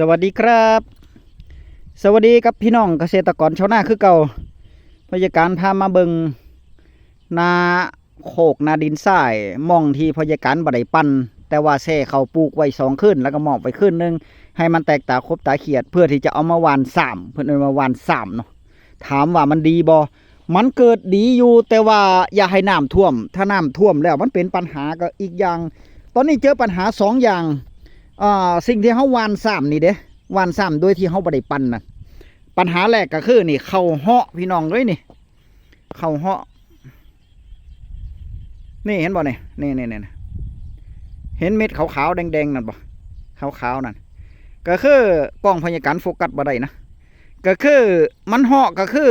สวัสดีครับ สวัสดีครับพี่น้องเกษตรกรชาวนาคือเก่าพยาการพามาเบิงนาโคกนาดินทรายมองที่พยาการบดไดปันแต่ว่าแซ่เขาปลูกไว้สองขึ้นแล้วก็หมอบไปขึ้นหนึงให้มันแตกตาครบตาเขียด เพื่อที่จะเอามาวานสามเพื่อนเอามาวานสามเนาะถามว่ามันดีบอมันเกิดดีอยู่แต่ว่าอย่าให้น้ำท่วม ถ้าน้ำท่วมแล้วมันเป็นปัญหาก็อีกอย่าง ตอนนี้เจอปัญหาสองอย่าง อ่าสิ่งที่เขาวานซ้ำนี่เด้วานซ้ำโดยที่เขาบ่ได้ปั่นนะปัญหาแรกก็คือนี่ เข่าเหาะพี่น้องเลยนี่ เข่าเหาะนี่เห็นบ่เนี่ยนี่นี่นี่เห็นเม็ดขาวๆแดงๆนั่นบ่ขาวๆนั่นก็คือกล้องพยาการโฟกัสบ่ได้นะก็คือมันเหาะก็คือ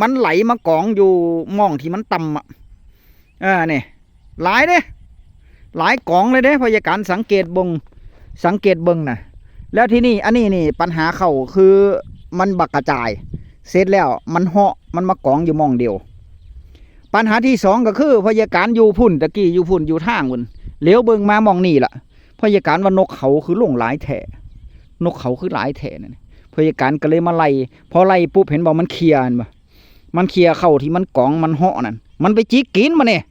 มันไหลมากองอยู่ม่องที่มันต่ำอะอ่านี่หลายเด้หลายกองเลยเด้พยาการสังเกตเบง สังเกตเบิ่งนะแล้วที่นี่อันนี้นี่ปัญหาเขาคือมันบักกระจาย เสร็จแล้วมันเหาะมันมากองอยู่มองเดียว ปัญหาที่สองก็คือพยาการอยู่พุ่นตะกี้อยู่พุ่นอยู่ทางพุ่นเลี้ยวเบิ่งมามองนี่ล่ะพยาการว่านกเขาคือหลงหลายแถนกเขาคือหลายแถนั่นพยาการก็เลยมาไล่พอไล่ปุ๊บเห็นบอกมันเคลียร์นบ่มันเคลียร์เข้าที่มันกองมันเหาะนั่นมันไปจิกกินมาเนี่ย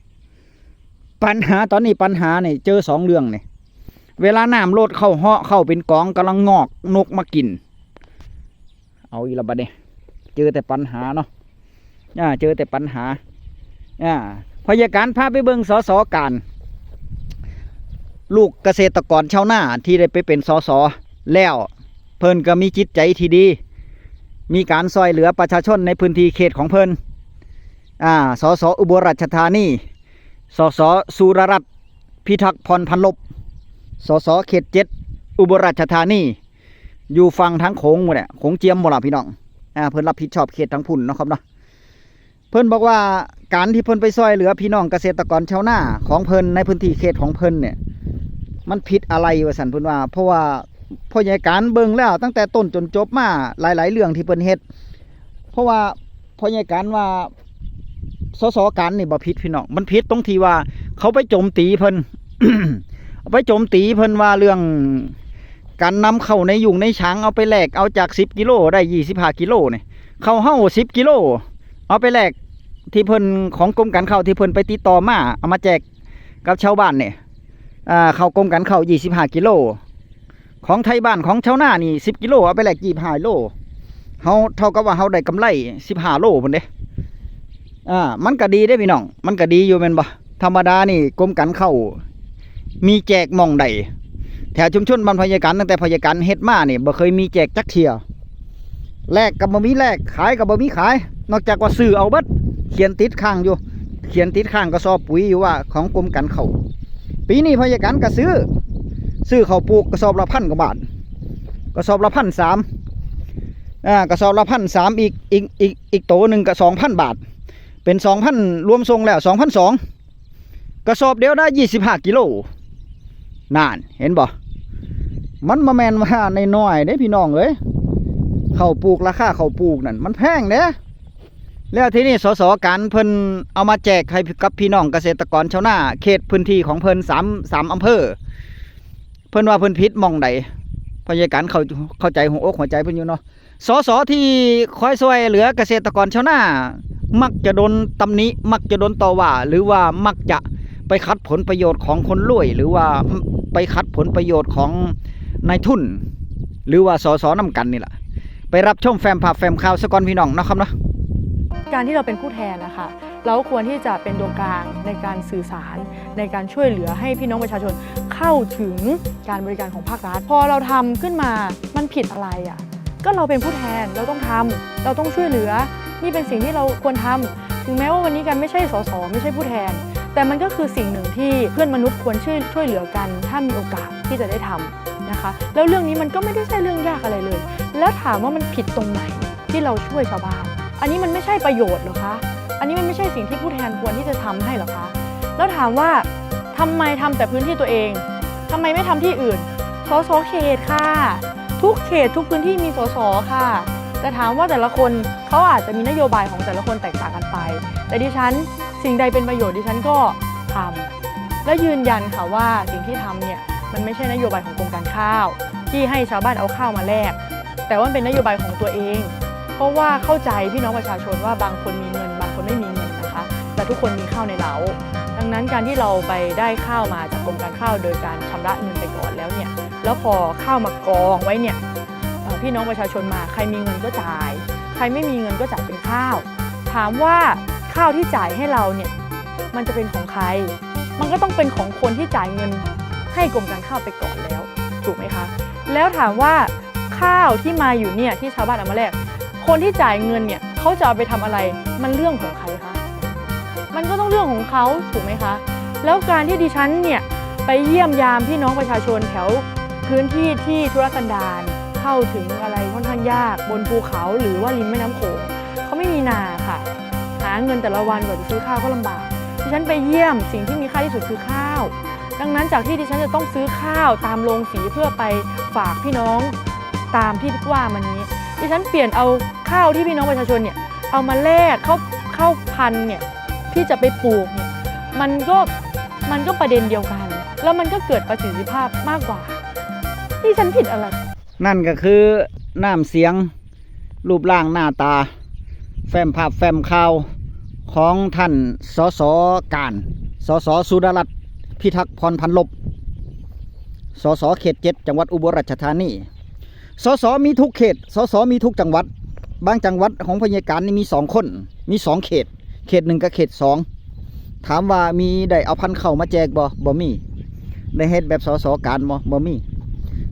ปัญหาตอนนี้ปัญหาเนี่ยเจอสองเรื่องเนี่ย เวลาน้ำโลดเข้าเหาะเข้าเป็นกองกำลังงอกนกมากิน เอาอีละบัดนี้เจอแต่ปัญหาเนาะอ่าเจอแต่ปัญหาอ่าพยาการพาไปเบิงสอสอการ ลูกเกษตรกรชาวนาที่ได้ไปเป็นสอสอแล้วเพิ่นก็มีจิตใจที่ดี มีการซอยเหลือประชาชนในพื้นที่เขตของเพิ่นอ่าสอสออุบลราชธานีสอสอสุรรัตน์พิทักษ์พรพันลบ สสเขตเจ็ดอุบลราชธานี อยู่ฝั่งทั้งโขงหมดเนี่ยโขงเจียมหมดละพี่น้อง อ่า เพิ่นรับผิดชอบเขตทั้งพุ่นเนาะครับเนาะ เพิ่นบอกว่าการที่เพิ่นไปซอยเหลือพี่น้องเกษตรกรชาวนาของเพิ่นในพื้นที่เขตของเพิ่นเนี่ย มันผิดอะไรวะสันเพิ่นว่า เพราะว่าพ่อใหญ่การเบิ่งแล้ว ตั้งแต่ต้นจนจบมาหลาย ๆ เรื่องที่เพิ่นเฮ็ด เพราะว่าพ่อใหญ่การว่าสสการนี่บ่ผิดพี่น้อง มันผิดตรงที่ว่าเขาไปโจมตีเพิ่น เอาไปโจมตีเพิ่นว่าเรื่องการนำเข้าในยุงในช้างเอาไปแลกเอาจากสิบกิโลได้ยี่สิบห้ากิโลเนี่ยเข้าเฮ้าสิบกิโล เอาไปแลกที่เพิ่นของกรมการเข้าที่เพิ่นไปติดต่อมาเอามาแจกกับชาวบ้านเนี่ยอ่าเข้ากรมการเข้ายี่สิบห้ากิโล ของไทยบ้านของชาวนานี่สิบกิโลเอาไปแลกยี่ห้าโลเฮาเท่ากับว่าเฮาได้กำไรสิบห้าโลพุ่นเด้อ่ามันก็ดีได้พี่น้องมันก็ดีอยู่แม่นบ่ธรรมดานี่กรมการเข้า มีแจกมองใดแถวชุมชนบรรพยาการตั้งแต่พยาการเฮ็ดมาเนี่ยบ่เคยมีแจกจักเทียแลกกับบ่มีแลกขายกับบ่มีขาย นอกจากว่าซื้อเอาเบิดเขียนติดข้างอยู่ เขียนติดข้างกระสอบปุ๋ยอยู่ว่าของกรมการเขาปีนี้พยาการก็ซื้อ ซื้อเขาปลูกกระสอบละพันกว่าบาทกระสอบละพันสามอ่ากระสอบละพันสามอีกอีกอีกอีกโตหนึ่งก็สองพันบาท เป็นสองพันรวมทรงแล้วสองพันสองกระสอบเดียวได้ยี่สิบห้ากิโล นานเห็นบ่มันมาแมนว่าในน้อยๆเด้พี่น้องเอ้ยเขาปลูกราคาเขาปลูกนั่นมันแพงเด้แล้วที่นี้สสการเพิ่นเอามาแจกให้กับพี่น้องเกษตรกรชาวนาเขตพื้นที่ของเพิ่นสามสามอำเภอ เพิ่นว่าเพิ่นพิษมองใดพยาการเข้าเข้าใจหัวอกหัวใจเพิ่นอยู่เนาะสสที่คอยช่วยเหลือเกษตรกรชาวนามักจะโดนตำหนิมักจะโดนต่อว่า หรือว่ามักจะ ไปคัดผลประโยชน์ของคนรวย หรือว่าไปคัดผลประโยชน์ของนายทุน หรือว่าสสนำกันนี่แหละไปรับชมแฟมภาพแฟมข่าวสกอนพี่น้องนะครับเนาะการที่เราเป็นผู้แทนนะคะเราควรที่จะเป็นตัวกลางในการสื่อสารในการช่วยเหลือให้พี่น้องประชาชนเข้าถึงการบริการของภาครัฐ พอเราทำขึ้นมามันผิดอะไรอะ่ะก็เราเป็นผู้แทนเราต้องทำเราต้องช่วยเหลือ นี่เป็นสิ่งที่เราควรทำถึงแม้ว่าวันนี้กันไม่ใช่สสไม่ใช่ผู้แทน แต่มันก็คือสิ่งหนึ่งที่เพื่อนมนุษย์ควรช่วยช่วยเหลือกัน ถ้ามีโอกาสที่จะได้ทำนะคะ แล้วเรื่องนี้มันก็ไม่ได้ใช่เรื่องยากอะไรเลย แล้วถามว่ามันผิดตรงไหนที่เราช่วยชาวบ้าน อันนี้มันไม่ใช่ประโยชน์หรอคะ อันนี้มันไม่ใช่สิ่งที่ผู้แทนควรที่จะทำให้หรอคะ แล้วถามว่าทำไมทำแต่พื้นที่ตัวเองทำไมไม่ทำที่อื่น สสเขตค่ะ ทุกเขตทุกพื้นที่มีสสค่ะ แต่ถามว่าแต่ละคนเขาอาจจะมีนโยบายของแต่ละคนแตกต่างกันไป แต่ดิฉัน สิ่งใดเป็นประโยชน์ดิฉันก็ทำและยืนยันค่ะว่าสิ่งที่ทำเนี่ยมันไม่ใช่นโยบายของกรมการข้าว ที่ให้ชาวบ้านเอาข้าวมาแลกแต่ว่าเป็นนโยบายของตัวเอง เพราะว่าเข้าใจพี่น้องประชาชนว่าบางคนมีเงิน บางคนไม่มีเงินนะคะแต่ทุกคนมีข้าวในเหล้าดังนั้นการที่เราไปได้ข้าวมาจากกรมการข้าวโดยการชำระเงินไปก่อนแล้วเนี่ยแล้วพอข้าวมากองไว้เนี่ยพี่น้องประชาชนมาใครมีเงินก็จ่าย ใครไม่มีเงินก็จ่ายเป็นข้าว ถามว่า ข้าวที่จ่ายให้เราเนี่ยมันจะเป็นของใคร มันก็ต้องเป็นของคนที่จ่ายเงินให้กรมการข้าวไปก่อนแล้ว ถูกไหมคะ แล้วถามว่าข้าวที่มาอยู่เนี่ยที่ชาวบ้านเอามาแลกคนที่จ่ายเงินเนี่ยเขาจะเอาไปทำอะไร มันเรื่องของใครคะ มันก็ต้องเรื่องของเขาถูกไหมคะ แล้วการที่ดิฉันเนี่ยไปเยี่ยมยามพี่น้องประชาชนแถวพื้นที่ที่ธุรกันดารเข้าถึงอะไรค่อนข้างยากบนภูเขาหรือว่าริมแม่น้ำโขงเขาไม่มีนาค่ะ เงินแต่ละวันกว่าจะซื้อข้าวก็ลำบากดิฉันไปเยี่ยมสิ่งที่มีค่าที่สุดคือข้าว ดังนั้นจากที่ดิฉันจะต้องซื้อข้าวตามโรงสีเพื่อไปฝากพี่น้องตามที่ว่ามานี้ ดิฉันเปลี่ยนเอาข้าวที่พี่น้องประชาชนเนี่ยเอามาแลกข้าวข้าพันเนี่ยที่จะไปปลูกเนี่ยมันก็มันก็ประเด็นเดียวกัน แล้วมันก็เกิดประสิทธิภาพมากกว่าดิฉันผิดอะไร นั่นก็คือน้ำเสียง รูปร่างหน้าตา แฟ้มภาพแฟ้มข่าว ของท่านสสการสสสุดารัตน์พิทักษ์พรพันลบสสเขตเจ็ดจังหวัดอุบลราชธานีสสมีทุกเขตสสมีทุกจังหวัด บางจังหวัดของพญาการนี่มีสองคน มีสองเขต เขตหนึ่งกับเขตสองถามว่ามีได้เอาพันเข้ามาแจกบ่บ่มีได้เฮ็ดแบบสสการบ่บ่มี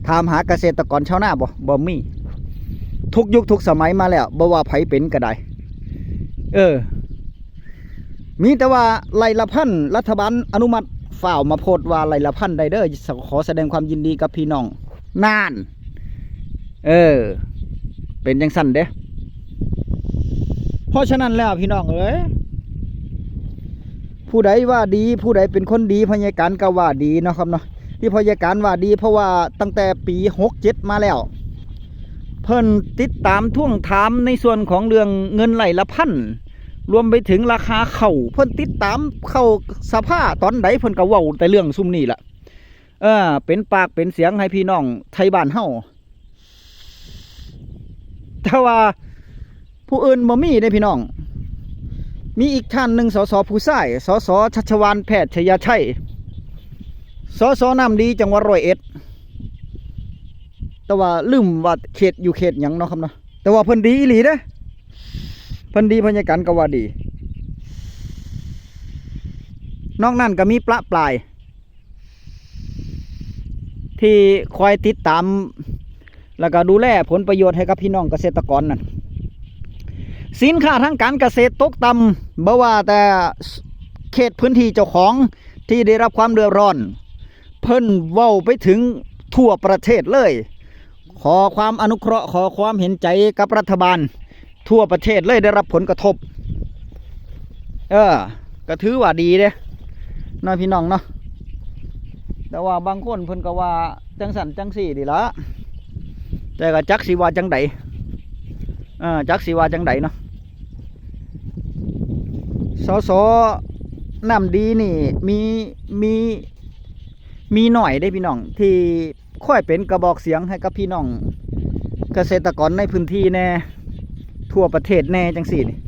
ถามหาเกษตรกรชาวนาบ่บ่มี ทุกยุคทุกสมัยมาแล้วบ่ว่าไผเป็นก็ได้เออ มีแต่ว่าไลละพันรัฐบาลอนุมัติฝ่าวมาโพดว่าไลละพันได้เด้อขอแสดงความยินดีกับพี่น้องนาน เออ เป็นจังสั่นเด้เพราะฉะนั้นแล้วพี่น้องเอ้ยผู้ใดว่าดีผู้ใดเป็นคนดีพญาการก็ว่าดีเนาะครับเนาะที่พยาการว่าดี เพราะว่าตั้งแต่ปีหกเจ็ดมาแล้ว เพิ่นติดตามท่วงถามในส่วนของเรื่องเงินไหลละพัน รวมไปถึงราคาเข่าเพิ่นติดตามเข้าสภาตอนใดเพิ่นก็เว้าแต่เรื่องซุ่มนี่ละเออเป็นปากเป็นเสียงให้พี่น้องไทยบ้านเฮาแต่ว่าผู้อื่นบ่มีได้พี่น้อง มีอีกท่านหนึ่งสสผู้ใส่สสชัชวานแพทย์ชยชัยสอสอนำดีจังหวัดร้อยเอ็ดแต่ว่าลืมว่าเขตอยู่เขตหยังเนาะครับเนาะแต่ว่าเพิ่นดีอีหลีเด้ เพิ่นดีพญาการก็ว่าดี นอกนั้นก็มีประปลาย ที่คอยติดตาม แล้วก็ดูแลผลประโยชน์ให้กับพี่น้องเกษตรกรนั่นสินค้าทางการเกษตรตกต่ำบ่ว่าแต่เขตพื้นที่เจ้าของที่ได้รับความเดือดร้อน เพิ่นเว้าไปถึงทั่วประเทศเลย ขอความอนุเคราะห์ขอความเห็นใจกับรัฐบาล ทั่วประเทศเลยได้รับผลกระทบ เออ ก็ถือว่าดีเด้น้อยพี่น้องเนาะแต่ว่าบางคนเพิ่นก็ว่าจังสันจังสี่ดีละแต่ก็จักสิว่าจังใดเออจักสิว่าจังใดเนาะสอสอน้ำดีนี่มีมีมีหน่อยได้พี่น้อง ที่ค่อยเป็นกระบอกเสียงให้กับพี่น้อง เกษตรกรในพื้นที่แน่ ทั่วประเทศแน่จังสี่นี่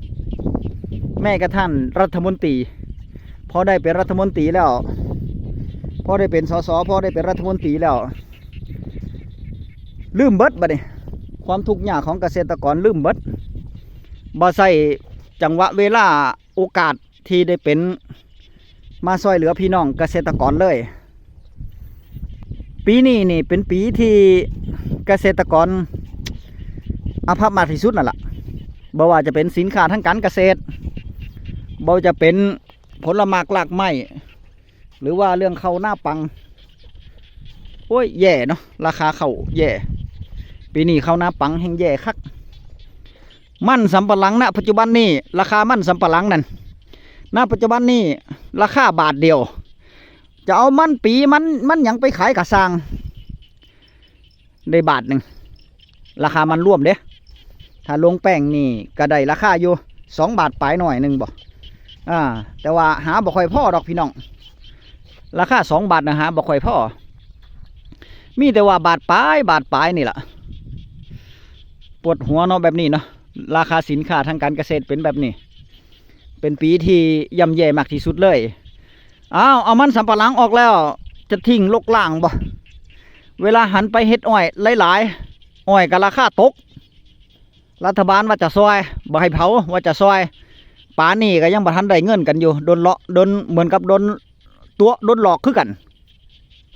แม่กระท่านรัฐมนตรีพอได้เป็นรัฐมนตรีแล้วพอได้เป็นสสพอได้เป็นรัฐมนตรีแล้วลืมเบิดบัดนี้ความทุกข์ยากของเกษตรกรลืมเบิดบ่ใส่จังหวะเวลาโอกาสที่ได้เป็นมาซอยเหลือพี่น้องเกษตรกรเลย ปีนี้นี่เป็นปีที่เกษตรกรอาภัพมากที่สุดนั่นแหละ บ่ว่าจะเป็นสินค้าทางการเกษตรบ่ว่าจะเป็นผลไม้หลากไม้หรือว่าเรื่องเข้าหน้าปังโอ้ยแย่เนาะราคาเข้าแย่ปีนี้เข้าหน้าปังแห่งแย่คักมันสำปะหลังณปัจจุบันนี้ราคามันสำปะหลังนั่นณปัจจุบันนี้ราคาบาทเดียว จะเอามันปีมันมันยังไปขายกระสร้างได้บาทหนึ่งราคามันร่วมเด้ ถ้าลงแป้งนี่ก็ได้ราคาอยู่สองบาทปลายหน่อยหนึ่งบ่อ่า แต่ว่าหาบ่ค่อยพ่อดอกพี่น้อง ราคาสองบาทนะฮะบ่ค่อยพ่อ มีแต่ว่าบาดปลายบาดปลายนี่ละปวดหัวเนาะแบบนี้เนาะ ราคาสินค้าทางการเกษตรเป็นแบบนี้ เป็นปีที่ย่ำแย่มากที่สุดเลย อ้าว เอามันสำปะหลังออกแล้ว จะทิ้งลกล่างบ่ เวลาหันไปเฮ็ดอ้อยหลายๆ อ้อยก็ราคาตก รัฐบาลว่าจะซอยบ่ให้เผาว่าจะซอยป่านนี้ก็ยังบ่ทันได้เงินกันอยู่โดนเลาะโดนเหมือนกับโดนตัวโดนหลอกคือกัน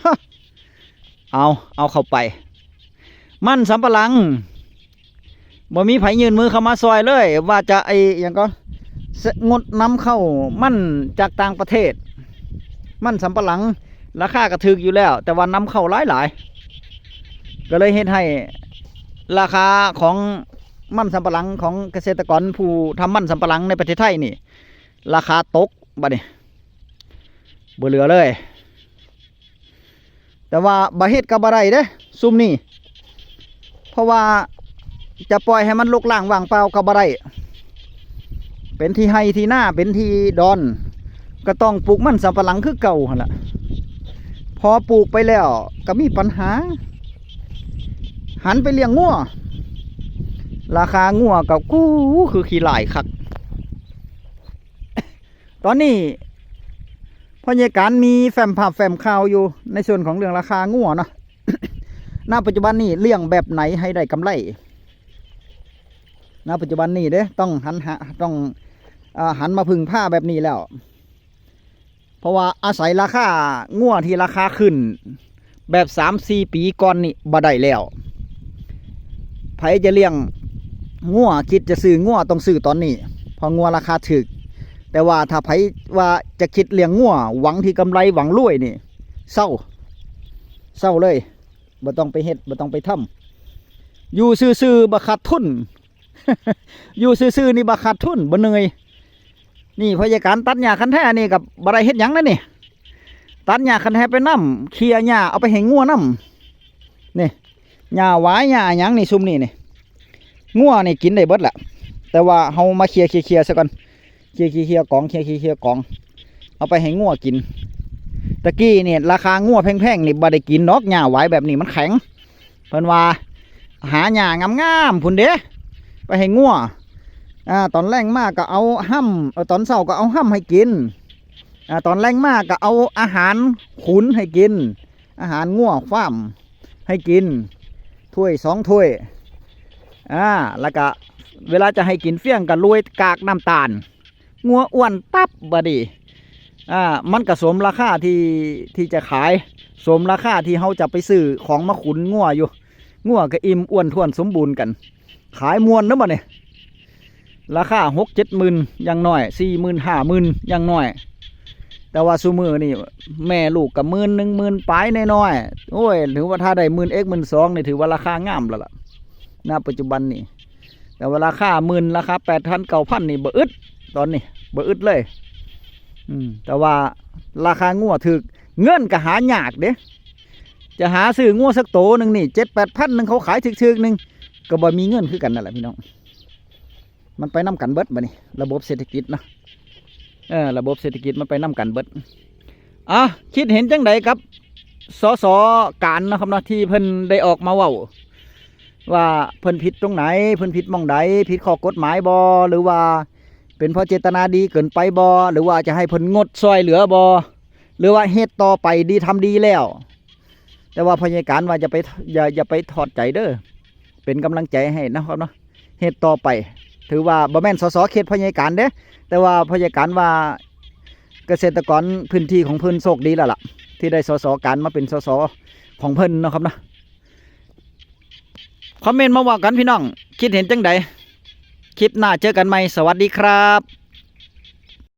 ฮะเอาเอาเข้าไป มันสำปะหลังบ่มีไผยืนมือเข้ามาซอยเลย ว่าจะไอ้ยังก็งดนำเข้ามันจากต่างประเทศ มันสำปะหลัง ราคากระถึกอยู่แล้ว แต่ว่านำเข้าหลายหลายๆก็เลยเฮ็ดให้ราคาของ มันสำปะหลังของเกษตรกรผู้ทำมันสำปะหลังในประเทศไทยนี่ ราคาตกบัดนี้บ่เหลือเลย แต่ว่าบ่เฮ็ดกับบ่ได้เด้ซุ่มนี่เพราะว่าจะปล่อยให้มันลกล่างว่างเปล่ากับบ่ได้เป็นที่ให้ที่หน้าเป็นที่ดอน ก็ต้องปลูกมันสำปะหลังคือเก่าหันละพอปลูกไปแล้วก็มีปัญหา หันไปเลี้ยงงัว ราคางัวกับกู้คือขี้หลายคัก ตอนนี้พอเยการมีแฟมภาพแฟมข่าวอยู่ในส่วนของเรื่องราคางัวเนาะณปัจจุบันนี้เลี้ยงแบบไหนให้ได้กำไรณปัจจุบันนี้เด้ต้องหันหาต้องอหันมาพึ่งผ้าแบบนี้แล้ว เพราะว่าอาศัยราคางัวที่ราคาขึ้น แบบสามสี่ปีก่อนนี่บ่ได้แล้วไผจะเลี้ยง งัวคิดจะซื้องัวต้องซื้อตอนนี้เพองัวราคาถึก แต่ว่าถ้าไผว่าจะคิดเลี้ยงงัวหวังที่กำไรหวังรวยนี่เศร้าเศร้าเลยบ่ต้องไปเฮ็ดบ่ต้องไปทำอยู่ซื่อๆบ่ขาดทุน อยู่ซื่อๆนี่บ่ขาดทุนบ่เหนื่อยนี่พยาการตัดหญ้าคันแท้นี่กับบะไรเฮ็ดหยังนั่นนี่ตัดหญ้าคันแท้ไปน้ำเคลียหญ้าเอาไปให้งัวน้ำนี่หญ้าหวายหญ้าหยังนี่ซุมนี่นี่ งัวนี่กินได้เบิดแหละแต่ว่าเฮามาเคลียร์เคลียร์เคลียร์ซะก่อนเคลียร์เคลียร์เคลียร์กองเคลียร์เคลียร์เคลียร์กอง เอาไปให้งัวกินตะกี้เนี่ยราคางัวแพงๆนี่บ่ได้กินนอกหญ้าหวายแบบนี้มันแข็งเพิ่นว่าหาหญ้างามๆพุ่นเด้ไปให้งัวอ่าตอนแรงมากก็เอาห้ำเออตอนเช้าก็เอาห้ำให้กินอ่าตอนแรงมากก็เอาอาหารขุนให้กิน อาหารง่วงฟ้ามให้กินถ้วยสองถ้วย อ่าแล้วก็เวลาจะให้กินเฟี้ยงก็โรยกากน้ำตาล งัวอ้วนตับบดีอ่ามันก็สมราคาที่ที่จะขาย สมราคาที่เขาจะไปซื้อของมาขุนงัวอยู่งัวก็อิ่มอ้วนท้วนสมบูรณ์กัน ขายมวนนอะบ่เนี่ยราคาหกเจ็ดหมื่นอย่างน้อยสี่หมื่นห้าหมื่นอย่างน้อย แต่ว่าซูมือนี่ แม่ลูกกับหมื่นหนึ่งหมื่นปลายน้อยๆโอ้ย ถือว่าถ้าได้หมื่นเอ็กหมื่นสองนี่ถือว่าราคางามแล้วล่ะ ณปัจจุบันนี่แต่เว่าราคาหมื่นราคาแปดพันเก้าพันนี่บ่อึดตอนนี้บ่อึดเลย อืมแต่ว่าราคางัวถึกเงินก็หายากเด้จะหาซื้องัวสักโตหนึ่งนี่เจ็ดแปดพันหนึ่งเขาขายถึกๆหนึ่งก็บ่มีเงินคือกันนั่นแหละพี่น้อง มันไปน้กันเบิดบ่นี่ระบบเศรษฐกิจเนาะเออระบบเศรษฐกิจมันไปน้กันเบิดอะคิดเห็นจังใดครับสสการนะครับเนาะที่เพิ่นได้ออกมาเว้า ว่าเพิ่นผิดตรงไหน เพิ่นผิดมองใดผิดข้อกฎหมายบ่หรือว่าเป็นเพราะเจตนาดีเกินไปบ่หรือว่าจะให้เพิ่นงดซอยเหลือบ่หรือว่าเฮ็ดต่อไปดีทำดีแล้ว แต่ว่าพยาการว่าจะไปอย่าอย่าไปถอดใจเด้อเป็นกำลังใจให้นะครับเนาะเฮ็ดต่อไป ถือว่าบ่แม่นสสเขตพยาการเด้แต่ว่าพยาการว่าเกษตรกรพื้นที่ของเพิ่นโชคดีแล้วล่ะ ที่ได้สสการมาเป็นสสของเพิ่นนะครับนะ คอมเมนต์มาว่ากันพี่น้อง คิดเห็นจังใดคลิปหน้าเจอกันใหม่ สวัสดีครับ